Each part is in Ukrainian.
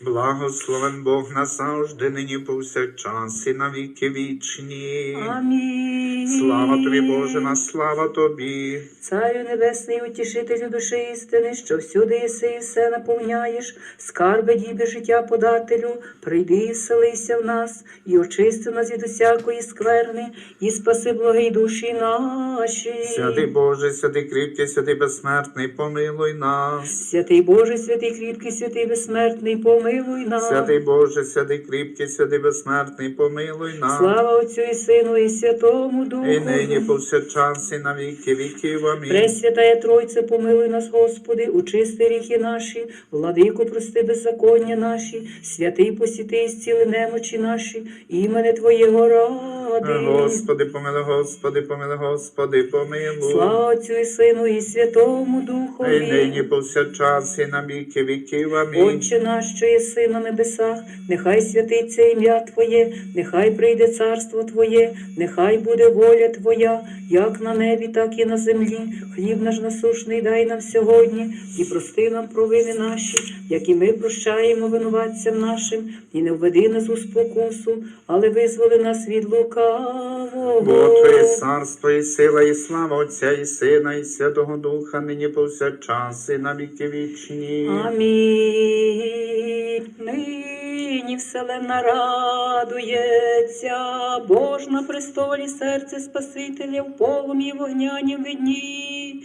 Благословен Бог назавжди, нині повсякчас і на віки вічні. Амінь. Слава тобі, Боже, на слава тобі. Царю небесний, утішителю душі істини, що всюди єси і все наповняєш, скарби діби життя подателю, прийди і вселися в нас, і очисти нас від усякої скверни, і спаси благі душі наші. Святий Боже, святий кріпкий, святий безсмертний, помилуй нас. Святий Боже, святий кріпкий, святий безсмертний, помилуй нас. Святий Боже, святий кріпкий, святий безсмертний, помилуй нас. Слава Отцю і Сину, і Святому Духу. І нині повсякчас на віки віків. Амінь. Пресвятая Тройце, помилуй нас, Господи, очисти ріхи наші, владику, прости беззаконня наші, святий посіти і зціли немочі наші, імене Твоєго ради. Господи, помилуй, Господи, помилуй, Господи, помилуй. Слава Отцю і Сину, і Святому І Духові. нині повсякчас і на віки віків. Амінь. Отче наш, що єси на небесах, нехай святиться ім'я Твоє, нехай прийде царство Твоє, нехай буде воля Твоя, як на небі, так і на землі. Хліб наш насушний дай нам сьогодні, і прости нам провини наші, як і ми прощаємо винуватцям нашим, і не введи нас у спокусу, але визволи нас від лукавого. Бо Твоє царство і сила, і слава Отця, і Сина, і Святого Духа, нині повсякчас і на віки вічні. Амінь. Нині вселенна радується, Бож на престолі серце Спасителя в полум'ї вогнянім видні.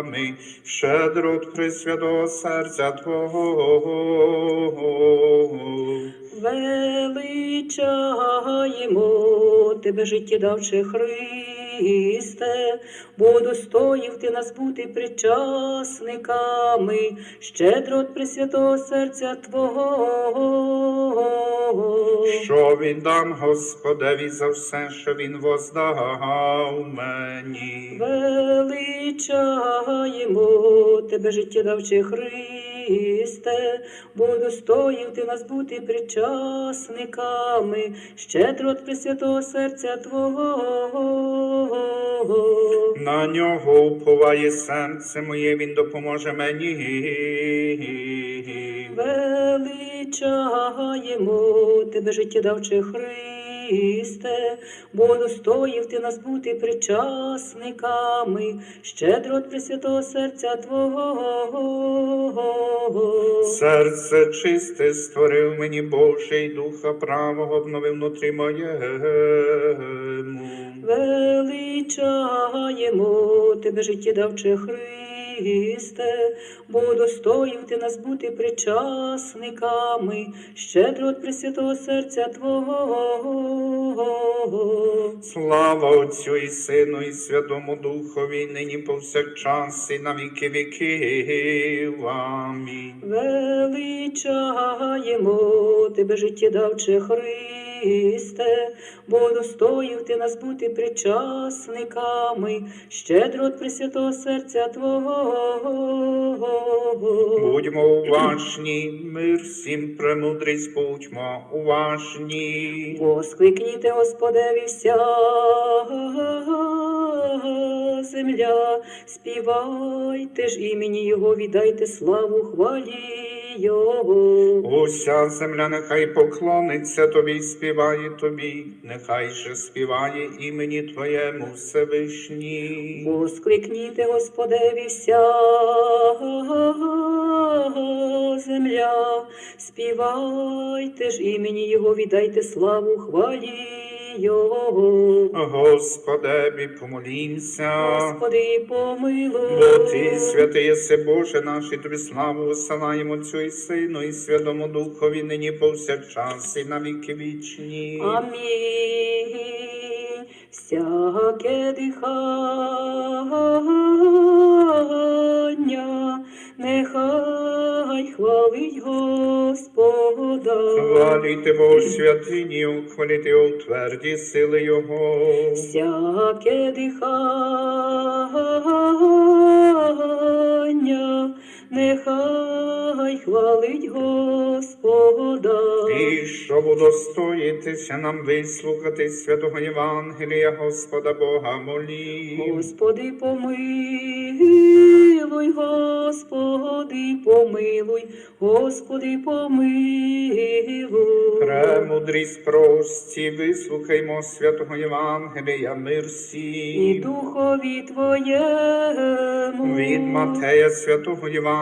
причасниками, щедро от Пресвятого серця Твого. Величаємо тебе, життєдавче Христе, бо достоїв ти нас бути причасниками, щедро от Пресвятого серця Твого. Що віддам Господеві за все, що Він воздав мені. Величаємо тебе, життєдавче Христе, бо достоїв ти нас бути причасниками, щедро Пресвятого серця Твого. На нього уповає серце моє, він допоможе мені. Величаємо тебе, життєдавче Христе, бо достоїв ти нас бути причасниками, щедро от Пресвятого серця Твого. Серце чисте створив мені Боже, і духа правого обновив внутрі моєму. Величаємо тебе, життєдавче Христе, бо достоїв ти нас бути причасниками, щедро от Пресвятого серця Твого. Слава Отцю і Сину, і Святому Духові, нині повсякчас, і на віки віків. Амінь. Величаємо тебе, життєдавче Христе, бо достоїв ти нас бути причасниками, щедро от Пресвятого серця Твого. Будьмо уважні, мир всім премудрість, будьмо уважні. Воскликніте, Господеві, вся земля, співайте ж імені Його, віддайте славу хвалі Його. Уся земля нехай поклониться тобі, співає тобі, нехай же співає імені Твоєму Всевишній. Воскликніте, Господеві, вся земля, співайте ж імені Його, віддайте славу хвалі Його. Господеві, помолімся. Господи, помилуй. Бо ти святий єси Боже наш, і тобі славу висилаємо Отцю і Сину, і Святому Духові, нині повсякчас, і на віки вічні. Амінь. Всяке дихання нехай нехай хвалить Господа. Хваліте Богу святині, хваліте у тверді сили Його. Всяке дихання, нехай хвалить Господа. І щоб удостоїтися нам вислухати святого Євангелія Господа Бога молі. Господи, помилуй, Господи, помилуй, Господи, помилуй. Премудрість прості, вислухаймо святого Євангелія, мир І духові Твоєму. Від Матея святого Євангелія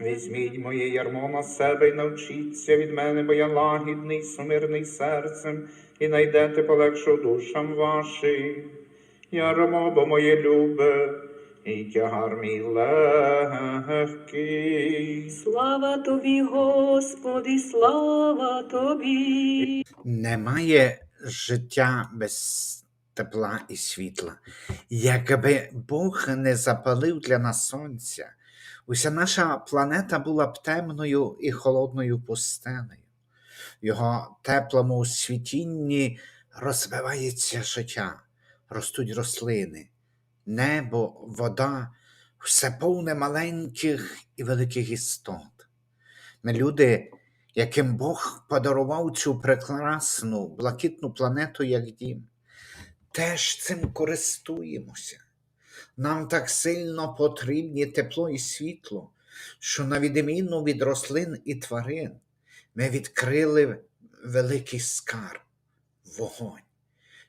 Візьміть моє ярмо на себе і навчіться від мене, бо я лагідний, сумирний серцем, і найдете полегшу душам вашим. Ярмо, бо моє любе, і тягар мій легкий. Слава Тобі, Господи, слава Тобі. Немає життя без тепла і світла. Якби Бог не запалив для нас сонця, уся наша планета була б темною і холодною пустелею. В його теплому світінні розвивається життя, ростуть рослини, небо, вода, все повне маленьких і великих істот. Ми люди, яким Бог подарував цю прекрасну блакитну планету як дім, теж цим користуємося. Нам так сильно потрібні тепло і світло, що на відміну від рослин і тварин ми відкрили великий скарб вогонь.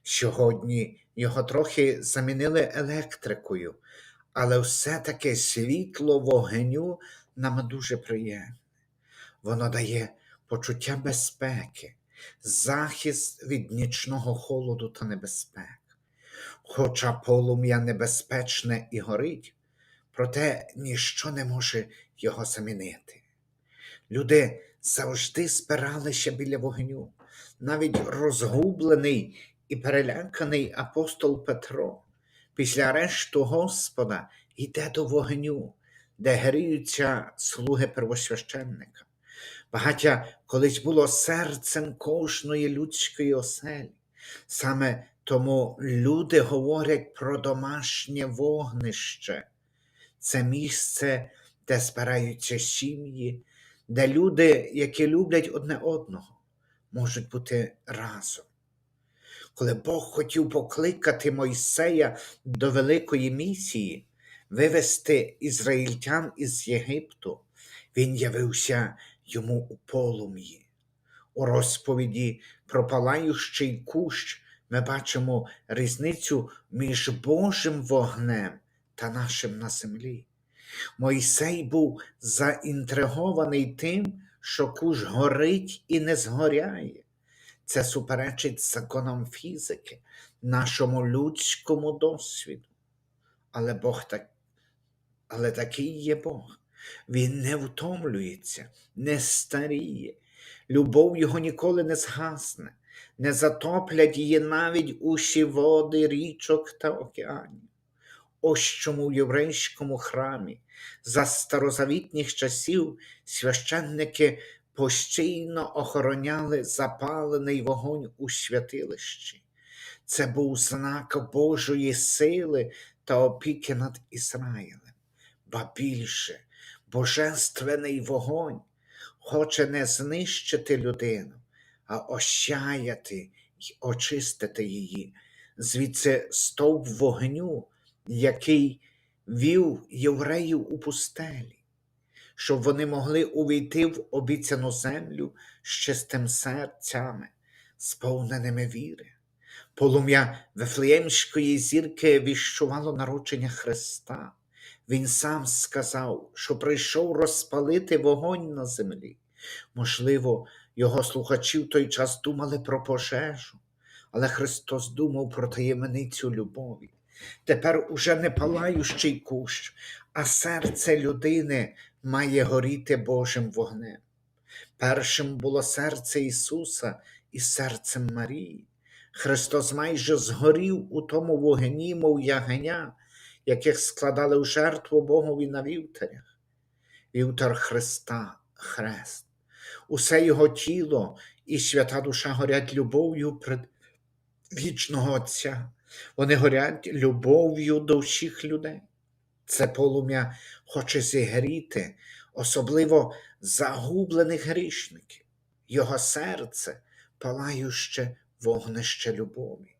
Сьогодні його трохи замінили електрикою, але все-таки світло вогню нам дуже приємне. Воно дає почуття безпеки, захист від нічного холоду та небезпек. Хоча полум'я небезпечне і горить, проте ніщо не може його замінити. Люди завжди спиралися біля вогню, навіть розгублений і переляканий апостол Петро після арешту Господа йде до вогню, де гріються слуги первосвященника. Багаття колись було серцем кожної людської оселі. Саме тому люди говорять про домашнє вогнище. Це місце, де збираються сім'ї, де люди, які люблять одне одного, можуть бути разом. Коли Бог хотів покликати Мойсея до великої місії, вивести ізраїльтян із Єгипту, він явився йому у полум'ї. У розповіді про палаючий кущ ми бачимо різницю між Божим вогнем та нашим на землі. Мойсей був заінтригований тим, що кущ горить і не згоряє. Це суперечить законам фізики, нашому людському досвіду. Але Бог так, але такий є Бог. Він не втомлюється, не старіє. Любов його ніколи не згасне, не затоплять її навіть усі води річок та океанів. Ось чому в єврейському храмі за старозавітніх часів священники постійно охороняли запалений вогонь у святилищі. Це був знак Божої сили та опіки над Ізраїлем. Ба більше, божественний вогонь хоче не знищити людину, ощаяти й очистити її. Звідси стовп вогню, який вів євреїв у пустелі, щоб вони могли увійти в обіцяну землю з чистим серцями, сповненими віри. Полум'я Вифлеємської зірки віщувало народження Христа. Він сам сказав, що прийшов розпалити вогонь на землі. Можливо, Його слухачі в той час думали про пожежу, але Христос думав про таємницю любові. Тепер уже не палаючий кущ, а серце людини має горіти Божим вогнем. Першим було серце Ісуса і серцем Марії. Христос майже згорів у тому вогні, мов ягеня, яких складали в жертву Богові на вівтарях. Вівтар Христа, Хрест. Усе Його тіло і свята душа горять любов'ю пред вічного Отця. Вони горять любов'ю до всіх людей. Це полум'я хоче зігріти, особливо загублених грішників. Його серце палающе вогнище любові.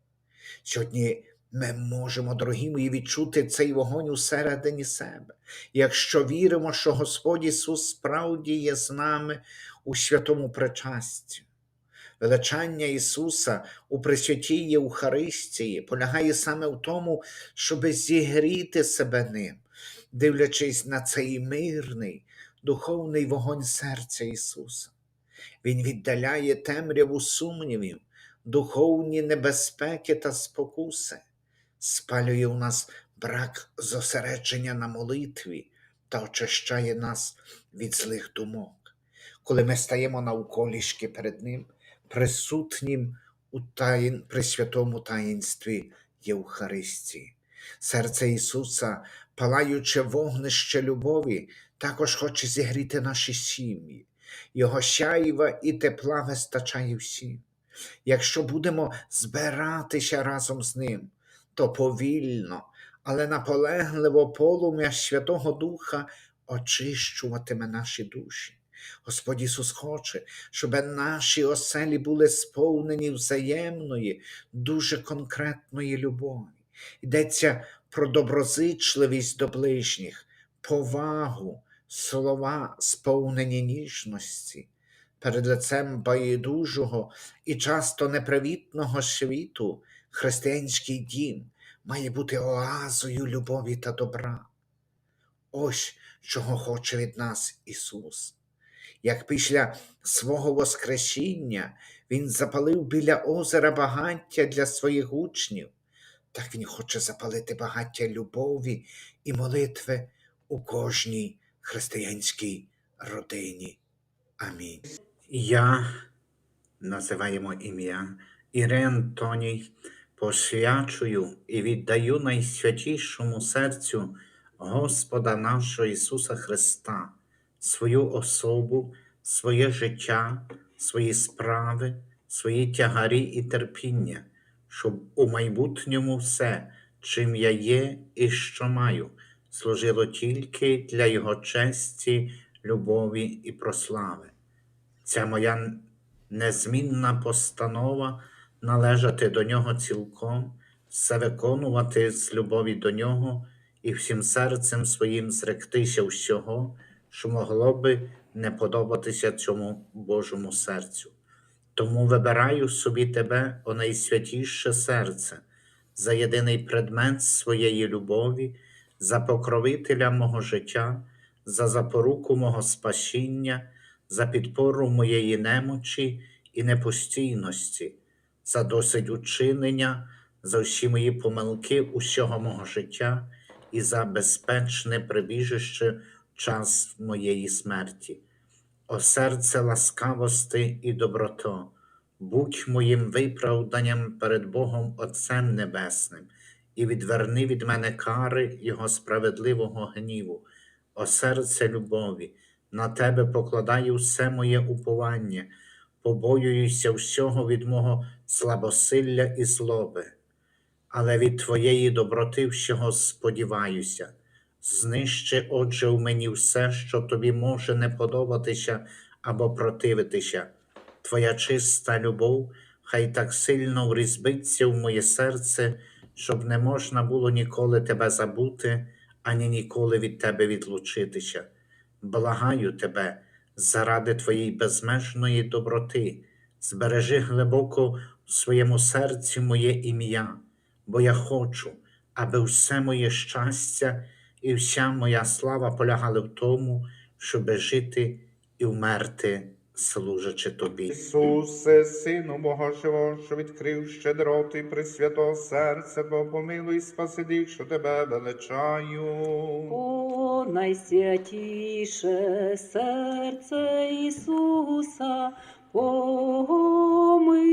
Сьогодні ми можемо, дорогі мої, відчути цей вогонь усередині себе, якщо віримо, що Господь Ісус справді є з нами у святому причасті. Величання Ісуса у Пресвятій Євхаристії полягає саме в тому, щоби зігріти себе ним, дивлячись на цей мирний, духовний вогонь серця Ісуса. Він віддаляє темряву сумнівів, духовні небезпеки та спокуси, спалює у нас брак зосередження на молитві та очищає нас від злих думок. Коли ми стаємо навколішки перед Ним, присутнім у таїн, при святому таїнстві Євхаристії. Серце Ісуса, палаюче вогнище любові, також хоче зігріти наші сім'ї. Його сяйва і тепла вистачає всім. Якщо будемо збиратися разом з ним, то повільно, але наполегливо полум'я Святого Духа очищуватиме наші душі. Господь Ісус хоче, щоб наші оселі були сповнені взаємної, дуже конкретної любові. Йдеться про доброзичливість до ближніх, повагу, слова, сповнені ніжності. Перед лицем байдужого і часто непривітного світу християнський дім має бути оазою любові та добра. Ось чого хоче від нас Ісус. Як після свого Воскресіння Він запалив біля озера багаття для своїх учнів, так Він хоче запалити багаття любові і молитви у кожній християнській родині. Амінь. Я називаємо ім'я Ірен Тоній, посвячую і віддаю найсвятішому серцю Господа нашого Ісуса Христа, свою особу, своє життя, свої справи, свої тягарі і терпіння, щоб у майбутньому все, чим я є і що маю, служило тільки для Його честі, любові і прослави. Ця моя незмінна постанова належати до нього цілком, все виконувати з любові до нього і всім серцем своїм зректися всього, що могло би не подобатися цьому Божому серцю. Тому вибираю собі тебе, о найсвятіше серце, за єдиний предмет своєї любові, за покровителя мого життя, за запоруку мого спасіння, за підпору моєї немочі і непостійності, за досить учинення, за всі мої помилки усього мого життя і за безпечне прибіжище час моєї смерті. О серце ласкавости і доброто, будь моїм виправданням перед Богом Отцем Небесним, і відверни від мене кари Його справедливого гніву, о серце любові, на тебе покладаю все моє уповання, побоююся всього від мого слабосилля і злоби, але від Твоєї доброти всього сподіваюся. Знищи, отже, в мені все, що тобі може не подобатися або противитися. Твоя чиста любов, хай так сильно врізбиться в моє серце, щоб не можна було ніколи тебе забути, ані ніколи від тебе відлучитися. Благаю тебе, заради твоєї безмежної доброти, збережи глибоко в своєму серці моє ім'я, бо я хочу, аби все моє щастя і вся моя слава полягали в тому, щоби жити і вмерти служачи тобі. Ісусе, Сину Бога Живого, що відкрив щедроту і пресвятого серця, Твого помилуй і спаси тих, що тебе величаю. О, найсвятіше серце Ісуса, помилуй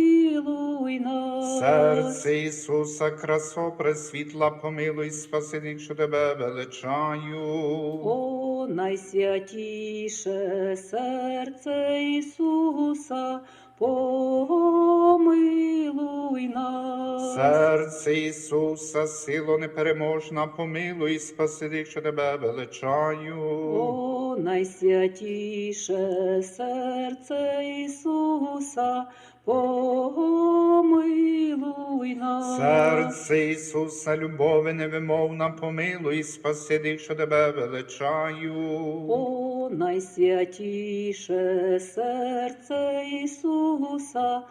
нас. Серце Ісуса, красо пресвітла, помилуй, спаси що тебе величаю. О, найсвятіше серце Ісуса, помилуй нас. Серце Ісуса, сило непереможна, помилуй, спаси що тебе величаю. О, найсвятіше серце Ісуса, помилуй нас. Серце Ісуса, любові невимовна, помилуй, спаси тих, що тебе величаю. О, найсвятіше серце Ісуса,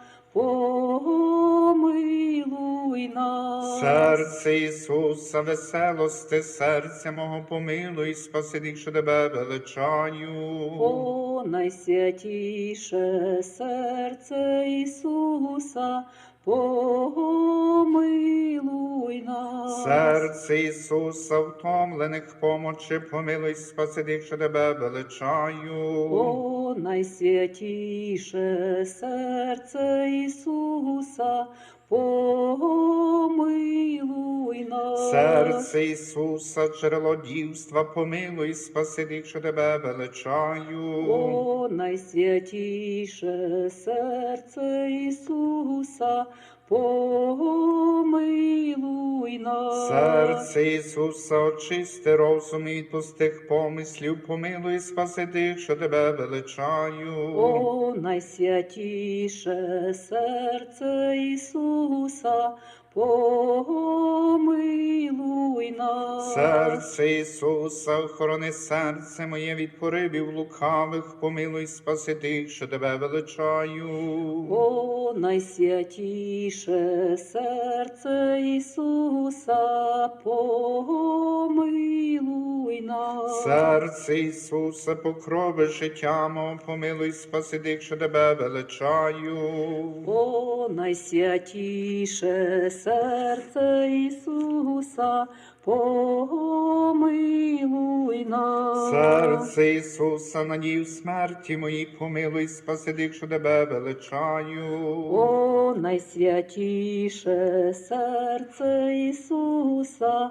помилуй нас. Серце Ісуса, веселости, серця мого помилуй, спаси тих, що тебе величаю. О, найсвятіше серце Ісуса, помилуй нас. Серце Ісуса, втомлених помочи, помилуй, спаси тих, що тебе величаю. О, найсвятіше серце Ісуса, помилуй нас. Серце Ісуса, джерело дівства, помилуй, спаси тих, що тебе величаю. О, найсвятіше серце Ісуса, помилуй нас. Серце Ісуса, очисти розум і пустих помислів, помилуй, спаси тих, що тебе величаю. О, найсвятіше серце Ісуса, 苦涩 помилуй нас. Серце Ісуса, охорони серце моє від поривів лукавих, помилуй, спаси тих, що тебе величаю. О, найсвятіше серце Ісуса, помилуй нас. Серце Ісуса, покрови життя мого, помилуй, спаси тих, що тебе величаю. О, найсвятіше серце Ісуса, помилуй нас. Серце Ісуса, надію смерті моїй, помилуй, спаси тих, що тебе величаю. О, найсвятіше серце Ісуса,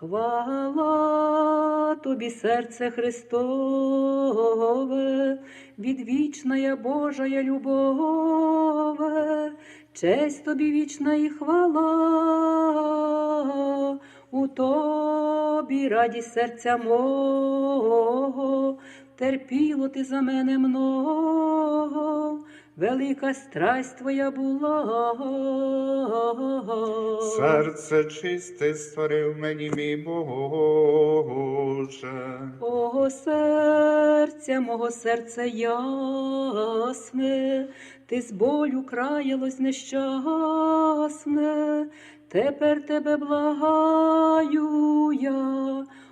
Хвала тобі, серце Христове, відвічная Божая любове, честь тобі вічна і хвала, у тобі радість серця мого, терпіло ти за мене много, велика страсть твоя була. Серце чисте створив мені, мій Боже. О, серця, мого серця ясне, ти з болю краялось нещасне, тепер тебе благаю я,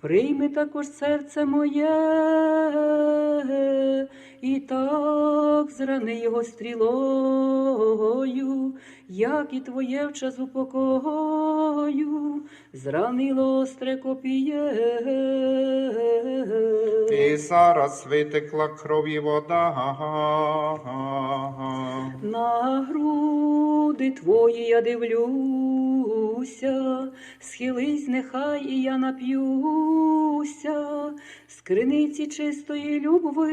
прийми також серце моє, і так зрани його стрілою, як і твоє в час упокою, зранило остре копіє. І зараз витекла крові вода. На груди твої я дивлюся, молюся, схились, нехай і я нап'юся, з криниці чистої любви,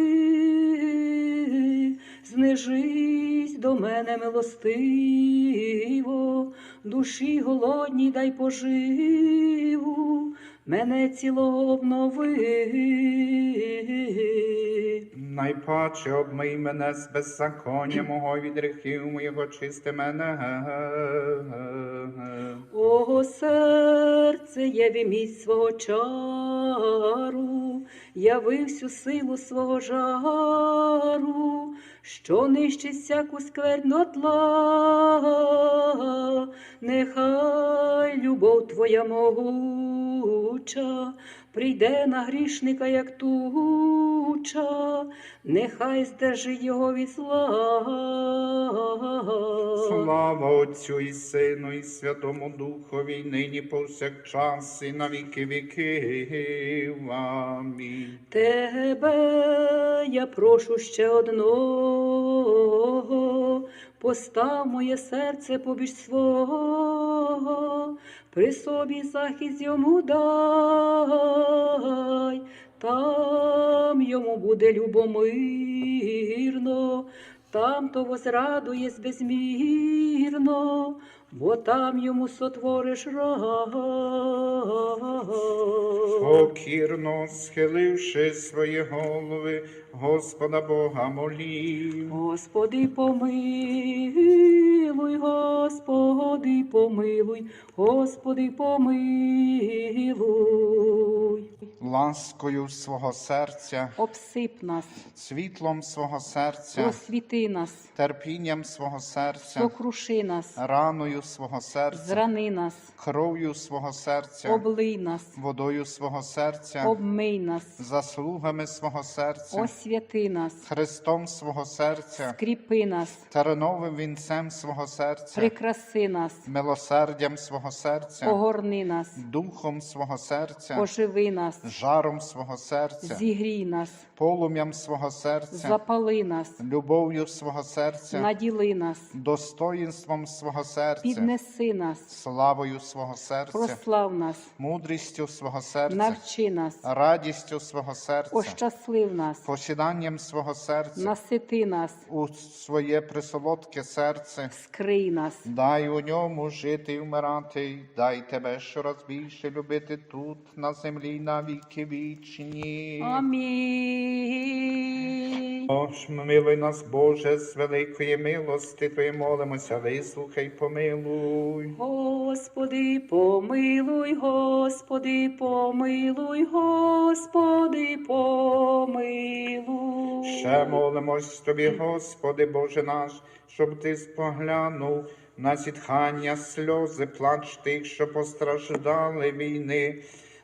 знижись до мене милостиво, душі голодній дай поживу, мене цілого обнови. Найпаче обмий мене з беззаконня мого від гріхів моєго чисти мене. О, серце, яви міць свого чару, яви всю силу свого жару, що нищить всяку скверну тла, нехай любов твоя могуча, прийде на грішника, як туча, нехай здержить його від зла. Слава Отцю і Сину, і Святому Духові, нині повсякчас, і на віки віків. Амінь. Тебе я прошу ще одного, постав моє серце побіж свого, при собі захист йому дай, там йому буде любомирно, там то возрадує безмірно, бо там йому сотвориш рай. Покірно схиливши свої голови, Господа Бога молів. Господи, помилуй, Господи, помилуй, Господи, помилуй. Ласкою свого серця, Обсип нас, світлом свого серця, просвіти нас, терпінням свого серця, сокруши нас, раною свого серця, зрани нас, кров'ю свого серця, облий нас, водою свого серця, обмий нас, заслугами свого серця, освяти нас, Христом свого серця, скріпи нас, терновим вінцем свого серця, прикраси нас, милосердям свого серця, огорни нас, духом свого серця, оживи нас, жаром свого серця, зігрій нас, полум'ям свого серця, запали нас, любов'ю свого серця, наділи нас, достоїнством свого серця, піднеси нас, славою свого серця, прослав нас, мудрістю свого серця, навчи нас, радістю свого серця, ощаслив нас, посіданням свого серця, насити нас, у своє присолодке серце. скрий нас, Дай у ньому жити і вмирати, дай тебе щораз більше любити тут, на землі, на віки вічні. амінь. Ож, милуй нас, Боже, з великої милости Твої молимося, вислухай, помилуй. Господи, помилуй, Господи, помилуй, Господи, помилуй. Ще молимось Тобі, Господи, Боже наш, щоб Ти споглянув на зітхання, сльози, плач тих, що постраждали війни.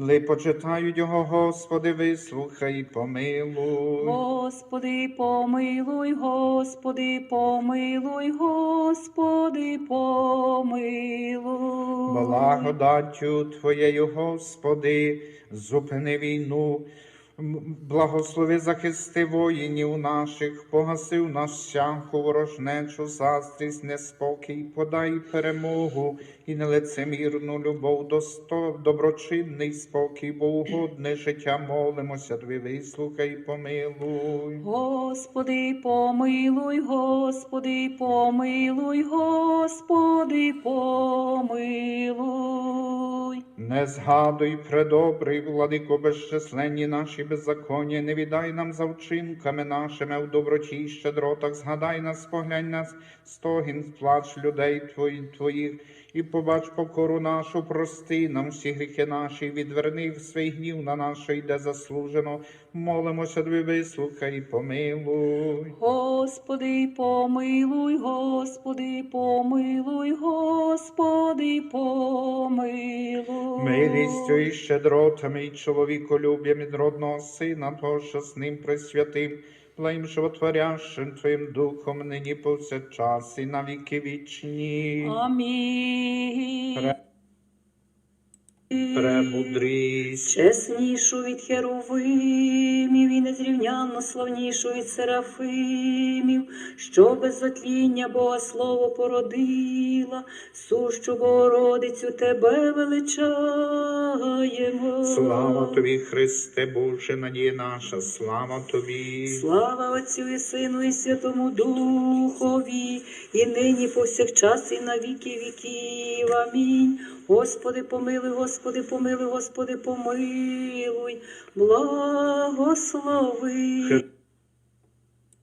Ли почитають його, Господи, вислухай і помилуй. Господи, помилуй, Господи, помилуй, Господи, помилуй. Благодаттю Твоєю, Господи, зупини війну. Благослови захисти воїнів наших, погасив нас всяку ворожнечу, заздрість, неспокій, подай перемогу і нелицемірну любов, досто, доброчинний спокій, бо угодне життя молимося, Тобі вислухай, помилуй. Господи, помилуй, Господи, помилуй, Господи, помилуй. Не згадуй, предобрий, владико, безчисленні наші беззаконня, не віддай нам за вчинками нашими в доброті й щедротах, згадай нас, поглянь нас, стогін, плач людей твої, твоїх, і побач покору нашу, прости нам всі гріхи наші, відверни свій гнів на наше, йде заслужено. Молимося, тобі вислухай і помилуй. Господи, помилуй, Господи, помилуй, Господи, помилуй. Милістю і щедротами, і чоловіколюб'ям від родного сина, того, що з ним присвятим, Твоїм животворящим Твоїм Духом, нині повсякчас і на віки вічні. Амінь. Пре- Премудрість. Чеснішу від херовимів і незрівнянно славнішу від серафимів, що без затління Бога Слово породила, сущу Богородицю тебе величаємо. Слава тобі, Христе Боже, надія наша, слава тобі. Слава Отцю і Сину, і Святому Духові, і нині повсякчас, і на віки віків. Амінь. Господи, помилуй, Господи, помилуй, Господи, помилуй, благослови.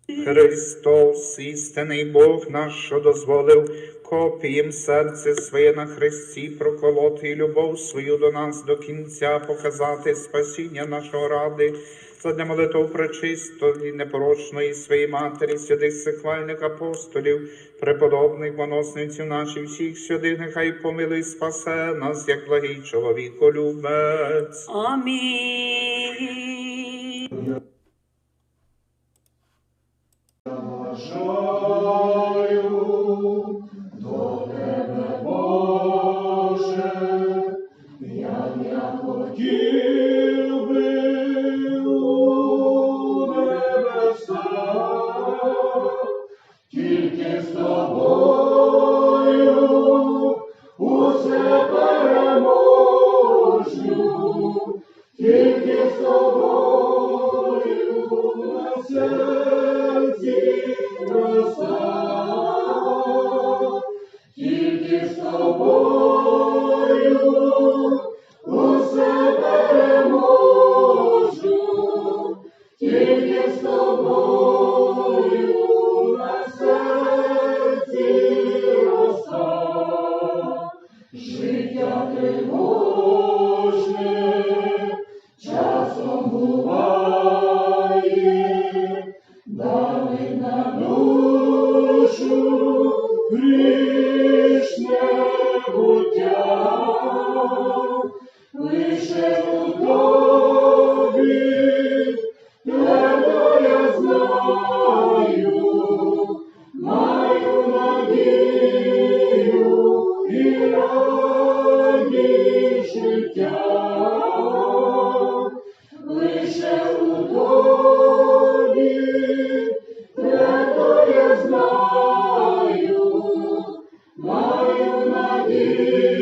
Христос, істинний Бог наш, що дозволив копієм серце своє на Христі проколоти і любов свою до нас до кінця показати спасіння нашого ради. Задля молитв пречистої, непорочної своєї матері, святих сихвальних апостолів, преподобних моносниців наших всіх святих, нехай помилуй, спасе нас, як благий чоловіколюбець. Амінь. Надію